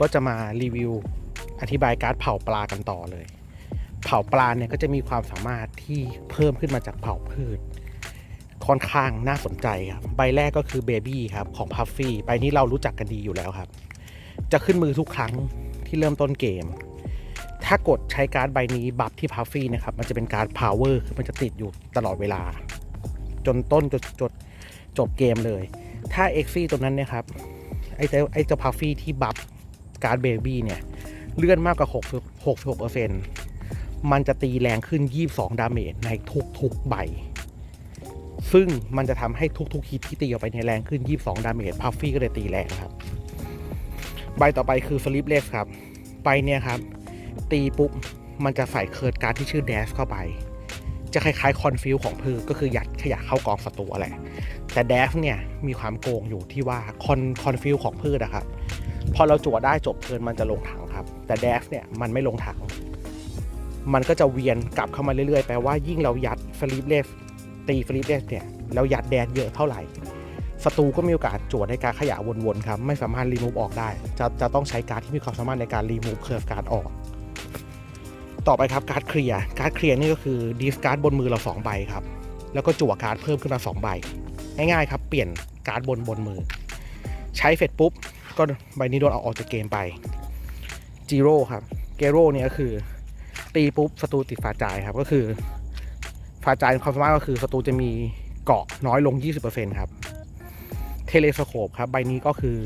ก็จะมารีวิวอธิบายการ์ดเผาปลากันต่อเลย เผาปลาเนี่ยก็จะมีความสามารถที่เพิ่มขึ้นมาจากเผาพืช ค่อนข้างน่าสนใจครับ ใบแรกก็คือเบบี้ครับของพัฟฟี่ใบนี้เรารู้จักกันดีอยู่แล้วครับ จะขึ้นมือทุกครั้งที่เริ่มต้นเกม ถ้ากดใช้การ์ดใบนี้บัฟที่พัฟฟี่นะครับ มันจะเป็นการ์ดพาวเวอร์คือมันจะติดอยู่ตลอดเวลา จนต้นจนจบจบเกมเลย ถ้าเอ็กซี่ตัวนั้นนี่ยครับไอ้เจ้าไอ้เจ้าพัฟฟี่ที่บัฟ การ์ดเบบี้เนี่ยเลื่อนมากกว่า6 66%มันจะตีแรงขึ้น 22 ดาเมจในทุกๆใบ ซึ่งมันจะทำให้ทุกๆฮิตที่ตีออกไปในแรงขึ้น 22 ดาเมจพัฟฟี่ก็เลยตีแรงครับ ใบต่อไปคือ Sleepless ครับ ใบเนี่ยครับ ตีปุ๊บ มันจะใส่เคิร์ดการ์ดที่ชื่อ Dash เข้าไป จะคล้ายๆคอนฟิวของพือก็คือยัดขยะเข้ากองศัตรูแหละ แต่ Dash เนี่ยมีความโกงอยู่ที่ว่าคอนคอนฟิวของพืชนะครับ พอเราจั่วได้จบเทินมันจะลงถังครับ แต่ Dash เนี่ยมันไม่ลงถัง มันก็จะเวียนกลับเข้ามาเรื่อยๆ แปลว่ายิ่งเรายัดฟลิปเลสตีฟลิปเลสเนี่ยแล้วยัดแดดเยอะเท่าไหร่ศัตรูก็มีโอกาสจั่วในการขยะวนๆครับ ไม่สามารถรีมูฟออกได้ จะจะต้องใช้การที่มีความสามารถในการรีมูฟเคอร์ฟการ์ดออก ต่อไปครับการเคลียร์การเคลียร์นี่ก็คือดีสการ์ดบนมือเรา2ใบครับ แล้วก็จั่วการ์ดเพิ่มขึ้นมา 2 ใบ ง่ายๆครับ เปลี่ยนการ์ดบนบนมือ ใช้เสร็จปุ๊บ ก็ใบนี้โดนเอาออกจากเกมไปจีโร่ครับเกโร่เนี่ยก็คือ ตีปุ๊บศัตรูติดฝาจ่ายครับก็คือฝาจ่ายความสามารถก็คือศัตรูจะมีเกาะน้อยลง 20%ครับเทเลสโคปครับใบนี้ก็คือ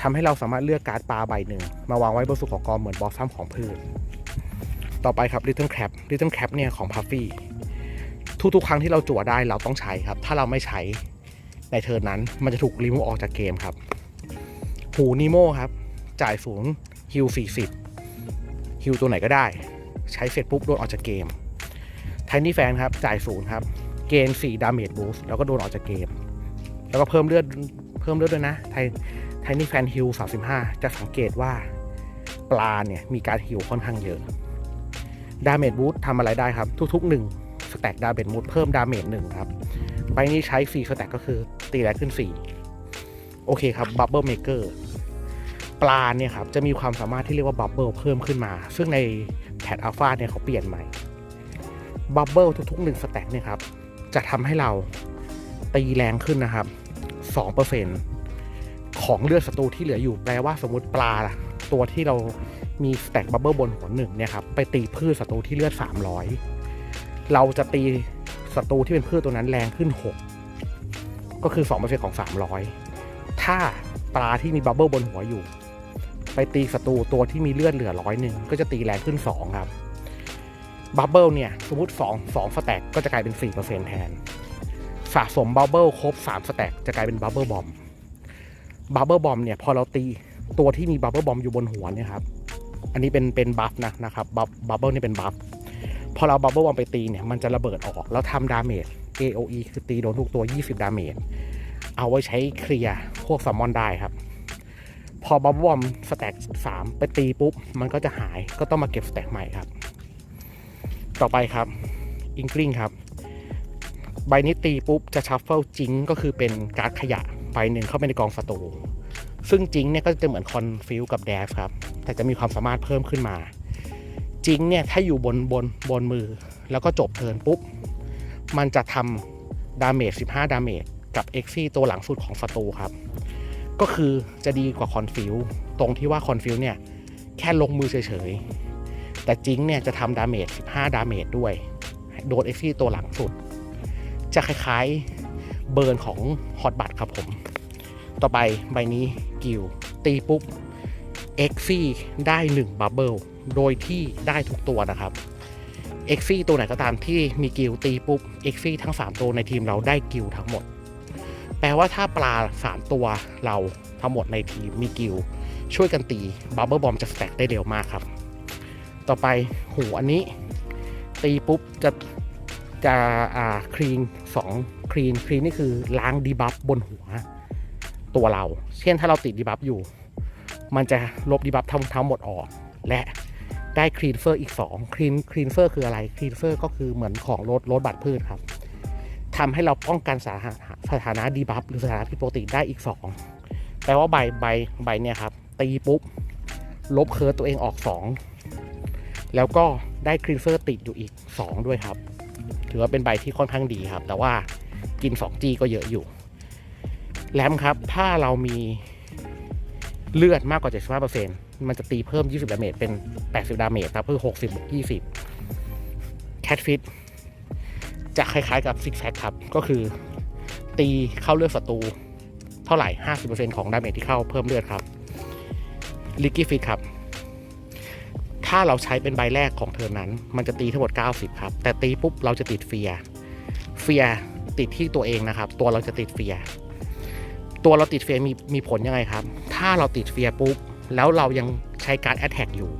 ทำให้เราสามารถเลือกการ์ดปลาใบหนึ่ง มาวางไว้บนสุดของกองเหมือนบอสซัมของพืช ต่อไปครับ Little Crab Little Crab เนี่ยของพัฟฟี่ทุกๆครั้งที่เราจั่วได้เราต้องใช้ครับ ถ้าเราไม่ใช้ในเทิร์นนั้นมันจะถูกรีมูฟออกจากเกมครับ หูนิโมครับ จ่ายศูนย์ฮิล40ฮิวตัวไหนก็ได้ ใช้เสร็จปุ๊บโดนออกจากเกมไทนี่แฟนครับ จ่ายศูนย์ครับ เกณฑ์4ดาเมจบูสแล้วก็โดนออกจากเกม แล้วก็เพิ่มเลือดเพิ่มเลือดด้วยนะไทไทนี่แฟนฮิว35 จะสังเกตว่าปลาเนี่ย มีการฮิวค่อนข้างเยอะดาเมจบูสทำอะไรได้ครับ ทุกๆ1สแต็กดาเมจบูสเพิ่มดาเมจ1ครับใบนี้ใช้4สแต็กก็คือตีแรงขึ้น 4 โอเคครับบับเบิลเมเกอร์ ปลาเนี่ยครับจะมีความสามารถที่เรียกว่าบับเบิลเพิ่มขึ้นมา ซึ่งในแพทอัลฟาเนี่ยเขาเปลี่ยนใหม่บับเบิลทุกๆหนึ่งสแต็กเนี่ยครับจะทำให้เราตีแรงขึ้นนะครับ2%ของเลือดศัตรูที่เหลืออยู่แปลว่าสมมติปลาตัวที่เรามีสแต็กบับเบิลบนหัวหนึ่งเนี่ยครับไปตีพืชศัตรูที่เลือด 300 เราจะตีศัตรูที่เป็นพืชตัวนั้นแรงขึ้น 6 ก็คือ2%ของ 300 ถ้าปลาที่มีบับเบิลบนหัวอยู่ ไปตีศัตรูตัวที่มีเลือดเหลือร้อยหนึ่งก็จะตีแรงขึ้น 2 ครับบับเบิลเนี่ย สมมติ 2 2สแต็กก็จะกลายเป็น 4%แทน สะสมบับเบิลครบ 3 สแต็กจะกลายเป็นบับเบิลบอมบับเบิลบอมเนี่ย พอเราตีตัวที่มีบับเบิลบอมอยู่บนหัวเนี่ยครับ อันนี้เป็นเป็นบัฟนะนะครับบัฟบับเบิลนี่เป็นบัฟพอเราบับเบิลบอมไปตีเนี่ยมันจะระเบิดออก แล้วทำดาเมจ AOE คือตีโดนทุกตัว 20 ดาเมจเอาไว้ใช้เคลียร์พวกซัมมอนได้ครับ พอบับเบิลบอมสแต็กสามไปตีปุ๊บ มันก็จะหายก็ต้องมาเก็บสแต็กใหม่ครับ ต่อไปครับอิงกลิงครับ ใบนี้ตีปุ๊บ จะชัฟเฟิลจิงก็คือเป็นการ์ดขยะใบหนึ่งเข้าไปในกองศัตรูซึ่งจิงเนี่ยก็จะเหมือนคอนฟิวกับแดฟครับ แต่จะมีความสามารถเพิ่มขึ้นมาจิงเนี่ยถ้าอยู่บนบนบนมือ แล้วก็จบเทินปุ๊บ มันจะทำดาเมจ15 ดาเมจกับเอ็กซี่ตัวหลังสุดของศัตรูครับ ก็คือจะดีกว่าคอนฟิวตรงที่ว่าคอนฟิวเนี่ยแค่ลงมือเฉยๆ แต่จิงเนี่ยจะทำดาเมจ 15 ดาเมจด้วย โดนเอ็กซี่ตัวหลังสุด จะคล้ายๆเบิร์นของฮอตบัตครับผม ต่อไปใบนี้กิวตีปุ๊บเอ็กซี่ได้1บับเบิลโดยที่ได้ทุกตัวนะครับเอ็กซี่ตัวไหนก็ตามที่มีกิวตีปุ๊บเอ็กซี่ทั้ง 3 ตัวในทีมเราได้กิวทั้งหมด แปลว่าถ้าปลา 3 ตัวเราทั้งหมดในทีมมีกิวช่วยกันตีบับเบิลบอมจะสแต็กได้เร็วมากครับ ต่อไปหูอันนี้ ตีปุ๊บ จะจะอ่าคลีนสองคลีนคลีนนี่คือล้างดีบัฟบนหัวตัวเรา เช่นถ้าเราติดดีบัฟอยู่ มันจะลบดีบัฟทั้งทั้งหมดออก และได้คลีนเฟอร์อีก 2 คลีนคลีนเฟอร์คืออะไรคลีนเฟอร์ก็คือเหมือนของลดลดบัตรพืชครับ ทำให้เราป้องกันสถานะสถานะดีบัฟหรือสถานะผิดปกติได้อีก 2 แปลว่าใบใบใบเนี่ยครับ ตีปุ๊บ ลบเคิร์ตัวเองออก 2 แล้วก็ได้ครีนเซอร์ติดอยู่อีก 2 ด้วยครับ ถือว่าเป็นใบที่ค่อนข้างดีครับ แต่ว่ากิน 2G ก็เยอะอยู่แรมครับ ถ้าเรามีเลือดมากกว่า 75%มันจะตีเพิ่ม 20 ดาเมจเป็น 80 ดาเมจครับคือ60บวก20 แคทฟิต จะคล้ายๆกับซิกแซกครับ ก็คือ ตีเข้าเลือดศัตรูเท่าไหร่ 50%ของดาเมจที่เข้าเพิ่มเลือดครับลิกกี้ฟิตครับ ถ้าเราใช้เป็นใบแรกของเธอนั้น มันจะตีทั้งหมด 90 ครับ แต่ตีปุ๊บเราจะติดเฟียร์เฟียร์ติดที่ตัวเองนะครับ ตัวเราจะติดเฟียร์ตัวเราติดเฟียร์มีมีผลยังไงครับ ถ้าเราติดเฟียร์ปุ๊บ แล้วเรายังใช้การแอ t แทกอยู่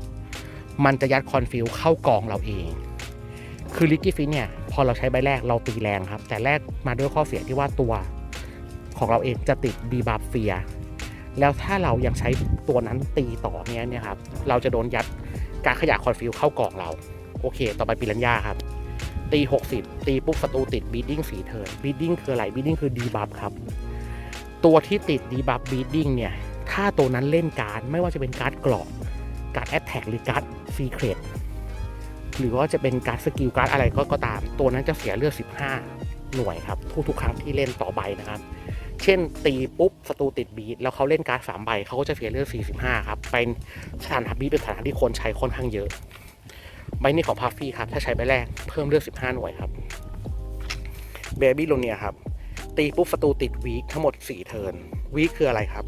มันจะยัดคอนฟิวเข้ากองเราเอง คือลิกกี้ฟิตเนี่ย พอเราใช้ใบแรกเราตีแรงครับ แต่แรกมาด้วยข้อเสียที่ว่าตัวของเราเองจะติดดีบัฟเฟียแล้วถ้าเรายังใช้ตัวนั้นตีต่อเนี่ยเนี่ยครับเราจะโดนยัดการขยายคอนฟิวเข้ากล่องเรา โอเค ต่อไปปิรัญญาครับ ตี 60 ตีปุ๊บศัตรูติดบีดดิ้งสีเทิร์นบีดดิ้งคืออะไรบีดดิ้งคือดีบัฟครับ ตัวที่ติดดีบัฟบีดดิ้งเนี่ย ถ้าตัวนั้นเล่นการ์ดไม่ว่าจะเป็นการ์ดกรอบการ์ดแอตแทกหรือการ์ดซีเครต หรือว่าจะเป็นการสกิลการ์ดอะไรก็ก็ตาม ตัวนั้นจะเสียเลือด 15 หน่วยครับ ทุกๆครั้งที่เล่นต่อใบนะครับ เช่นตีปุ๊บศัตรูติดบีทแล้วเขาเล่นการ์ดสามใบเขาก็จะเสียเลือด 45 ครับ เป็นสถานะบีทเป็นสถานที่คนใช้ค่อนข้างเยอะ ใบนี้ของพัฟฟี่ครับ ถ้าใช้ใบแรกเพิ่มเลือด 15 หน่วยครับเบบี้โลเนียครับตีปุ๊บศัตรูติดวีคทั้งหมด 4 เทิร์นวีคคืออะไรครับ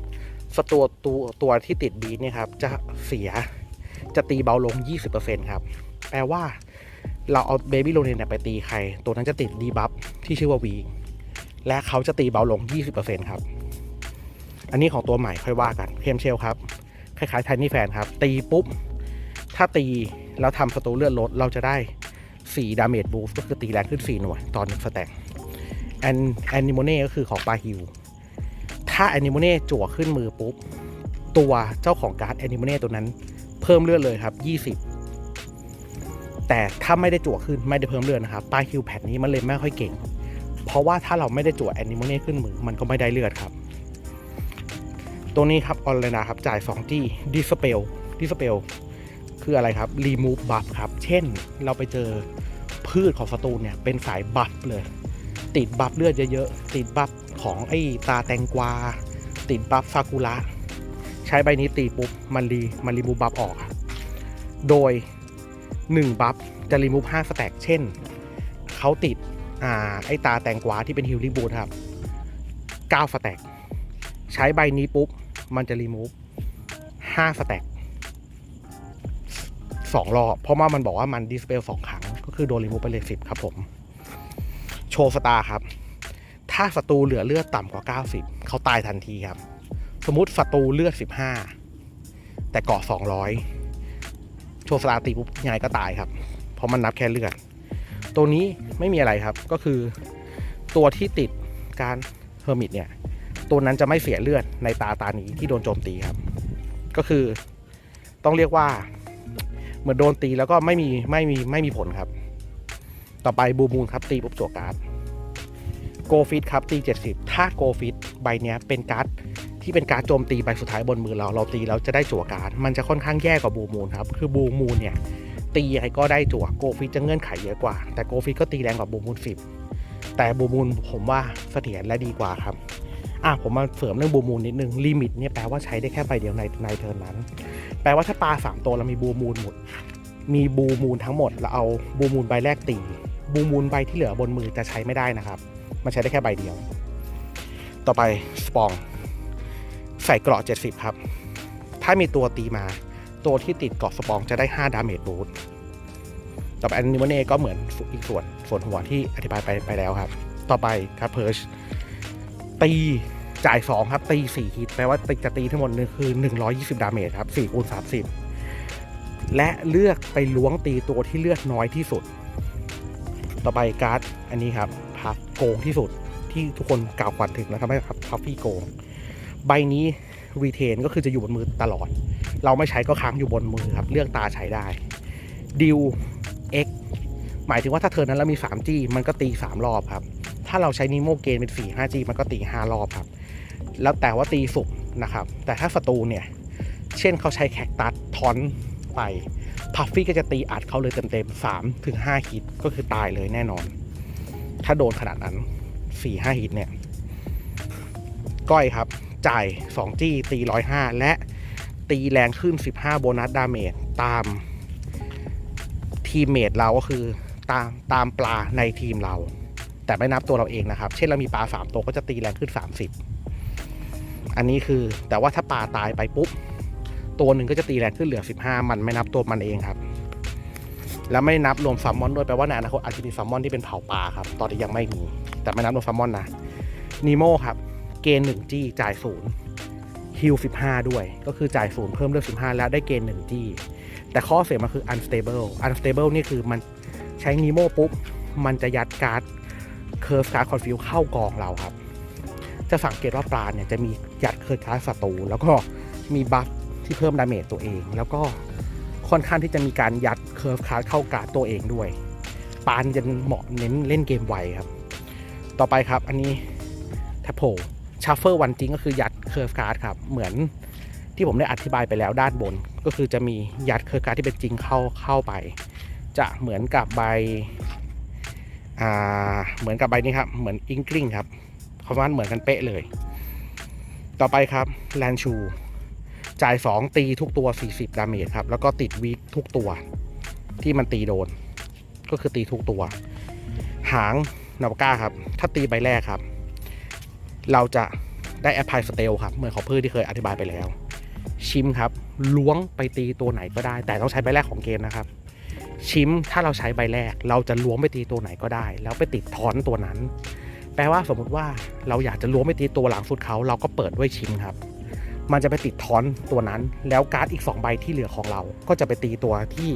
ศัตรูตัวตัวที่ติดบีทเนี่ยครับจะเสียจะตีเบาลง 20%ครับ แปลว่า เราเอาเบบี้โลเนียไปตีใคร ตัวนั้นจะติดดีบัฟที่ชื่อว่าวีและเขาจะตีเบาลง 20%ครับ อันนี้ของตัวใหม่ค่อยว่ากันเคมเชลครับ คล้ายๆไทนี่แฟนครับ ตีปุ๊บ ถ้าตีแล้วทำสตูเลือดลด เราจะได้ 4 ดาเมจบูฟก็คือตีแรงขึ้น 4 หน่วยตอนหนึ่งสแต็กแอนแอนิโมเน่ก็คือของปลาฮิว ถ้าแอนิโมเน่จั่วขึ้นมือปุ๊บ ตัวเจ้าของการ์ดแอนิโมเน่ตัวนั้น เพิ่มเลือดเลยครับ20 แต่ถ้าไม่ได้จั่วขึ้นไม่ได้เพิ่มเลือดนะครับปาฮิวแพทนี้มันเลยไม่ค่อยเก่ง เพราะว่าถ้าเราไม่ได้จั่วแอนิโมเน่ขึ้นมือมันก็ไม่ได้เลือดครับ ตัวนี้ครับออนไลน์ครับจ่าย 2G Dispel Dispel คืออะไรครับ Remove Buff ครับ เช่นเราไปเจอพืชของศัตรูเนี่ยเป็นสายบัฟเลย ติดบัฟเลือดเยอะๆติดบัฟของไอ้ตาแตงกวา ติดบัฟซากุระใช้ใบนี้ตีปุ๊บมันรีมันรีมูฟบัฟออก โดย 1บัฟจะรีมูฟ5สแต็กเช่น เขาติดอ่าไอตาแตงกวาที่เป็นฮิลลิ่งบูทครับ 9 สแต็กใช้ใบนี้ปุ๊บ มันจะรีมูฟ5สแต็กสองรอบ เพราะว่ามันบอกว่ามันดิสเปลสองครั้ง ก็คือโดนรีมูฟไปเลยสิบครับผม โชว์สตาร์ครับ ถ้าศัตรูเหลือเลือดต่ำกว่า 90 เขาตายทันทีครับ สมมุติศัตรูเลือด 15 แต่เกาะ200 โชว์สตาร์ตีปุ๊บยังไงก็ตายครับ เพราะมันนับแค่เลือด ตัวนี้ไม่มีอะไรครับ ก็คือตัวที่ติดการเฮอร์มิตเนี่ย ตัวนั้นจะไม่เสียเลือดในตาตานี้ที่โดนโจมตีครับ ก็คือต้องเรียกว่าเหมือนโดนตีแล้วก็ไม่มีไม่มีไม่มีผลครับ ต่อไปบูมูลครับตีปุ๊บจั่วการ์ดโกฟิตครับตี70 ถ้าโกฟิตใบเนี้ยเป็นการ์ด ที่เป็นการโจมตีใบสุดท้ายบนมือเรา เราตีแล้วจะได้จั่วการมันจะค่อนข้างแย่กว่าบูมูลครับ คือบูมูลเนี่ยตียังไงก็ได้จั่วโกฟิตจะเงื่อนไขเยอะกว่า แต่โกฟิตก็ตีแรงกว่าบูมูล10แต่บูมูลผมว่าเสถียรและดีกว่าครับอะผมมาเสริมเรื่องบูมูลนิดนึงลิมิตเนี่ยแปลว่าใช้ได้แค่ใบเดียวในในเทิร์นนั้น แปลว่าถ้าปลาสามตัวเรามีบูมูลหมด มีบูมูลทั้งหมดเราเอาบูมูลใบแรกตีบูมูลใบที่เหลือบนมือจะใช้ไม่ได้นะครับ มันใช้ได้แค่ใบเดียว ต่อไปสปอง ใส่เกราะ 70 ครับ ถ้ามีตัวตีมา ตัวที่ติดเกราะสปองจะได้ 5 ดาเมจบูทต่อไปแอนิโมเน่ก็เหมือนอีกส่วนส่วนหัวที่อธิบายไปไปแล้วครับ ต่อไปครับเพิร์ชตีจ่าย 2 ครับ ตี 4 ฮิตแปลว่าตีจะตีทั้งหมดนึงคือ 120 ดาเมจครับ4คูณ30 และเลือกไปล้วงตีตัวที่เลือดน้อยที่สุด ต่อไปการ์ดอันนี้ครับพับโกงที่สุดที่ทุกคนกล่าวขวัญถึงนะครับไม่ครับพับฟี่โกง ใบนี้รีเทนก็คือจะอยู่บนมือตลอด เราไม่ใช้ก็ค้างอยู่บนมือครับ เลือกตาใช้ได้ดิว X หมายถึงว่าถ้าเธอนั้นเรามี 3G มันก็ตี 3 รอบครับ ถ้าเราใช้นิโมเกนเป็น 4 5G มันก็ตี 5 รอบครับ แล้วแต่ว่าตีสุกนะครับ แต่ถ้าศัตรูเนี่ย เช่นเขาใช้แคคตัสทอนไป พัฟฟี่ก็จะตีอัดเขาเลยเต็มๆสามถึงห้าฮิตก็คือตายเลยแน่นอน ถ้าโดนขนาดนั้นสี่ห้าฮิตเนี่ย ก้อยครับ จ่าย 2 จี้ตี105 และตีแรงขึ้น 15 โบนัสดาเมจตามทีมเมทเราก็คือตามตามปลาในทีมเรา แต่ไม่นับตัวเราเองนะครับ เช่นเรามีปลา 3 ตัวก็จะตีแรงขึ้น 30 อันนี้คือแต่ว่าถ้าปลาตายไปปุ๊บ ตัวหนึ่งก็จะตีแรงขึ้นเหลือ 15 มันไม่นับตัวมันเองครับ แล้วไม่นับรวมแซัมอนด้วยแปลว่าในอนาคตอาจจะมีแซัมอนที่เป็นเผาปลาครับ ตอนนี้ยังไม่มี แต่ไม่นับรวมแซัมมอนนะนีโมครับ เกณฑ์1จี้จ่ายศูนย์ฮิล15 ด้วย ก็คือจ่ายศูนย์เพิ่มเลือด15 แล้วได้เกณฑ์1จี้แต่ข้อเสียมันคือ unstable unstable นี่คือมันใช้นีโมปุ๊บ มันจะยัดการ์ดเคอร์ฟการ์ดคอนฟิวเข้ากองเราครับ จะสังเกตว่าปลาเนี่ยจะมียัดเคอร์การ์ดศัตรูแล้วก็มีบัฟที่เพิ่มดาเมจตัวเอง แล้วก็ค่อนข้างที่จะมีการยัดเคอร์ฟการ์ดเข้าการ์ดตัวเองด้วยปานจะเหมาะเน้นเล่นเกมไวครับ ต่อไปครับอันนี้แทโพ ชัฟเฟอร์วันจริงก็คือยัดเคอร์ฟการ์ดครับเหมือนที่ผมได้อธิบายไปแล้วด้านบน ก็คือจะมียัดเคอร์ฟการ์ดที่เป็นจริงเข้าเข้าไป จะเหมือนกับใบอ่าเหมือนกับใบนี้ครับเหมือนอิงกลิงครับคำว่าเหมือนกันเป๊ะเลย ต่อไปครับแลนชูจ่าย 2 ตีทุกตัว 40 ดาเมจครับ แล้วก็ติดวีคทุกตัวที่มันตีโดน ก็คือตีทุกตัว หางนาวก้าครับ ถ้าตีใบแรกครับ เราจะได้แอปพลายสเตลครับ เหมือนของเพื่อที่เคยอธิบายไปแล้ว ชิมครับ ล้วงไปตีตัวไหนก็ได้ แต่ต้องใช้ใบแรกของเกมนะครับ ชิมถ้าเราใช้ใบแรก เราจะล้วงไปตีตัวไหนก็ได้ แล้วไปติดทอนตัวนั้น แปลว่าสมมุติว่าเราอยากจะล้วงไปตีตัวหลังสุดเขาเราก็เปิดด้วยชิมครับ มันจะไปติดทอนตัวนั้น แล้วการ์ดอีก 2 ใบที่เหลือของเรา ก็จะไปตีตัวที่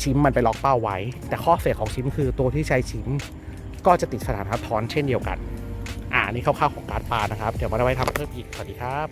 ชิมมันไปล็อกเป้าไว้ แต่ข้อเสียของชิมคือตัวที่ใช้ชิมก็จะติดสถานะทอนเช่นเดียวกัน อ่านี่คร่าวๆของการปลานะครับ เดี๋ยวมาไว้ทำเพิ่มอีก สวัสดีครับ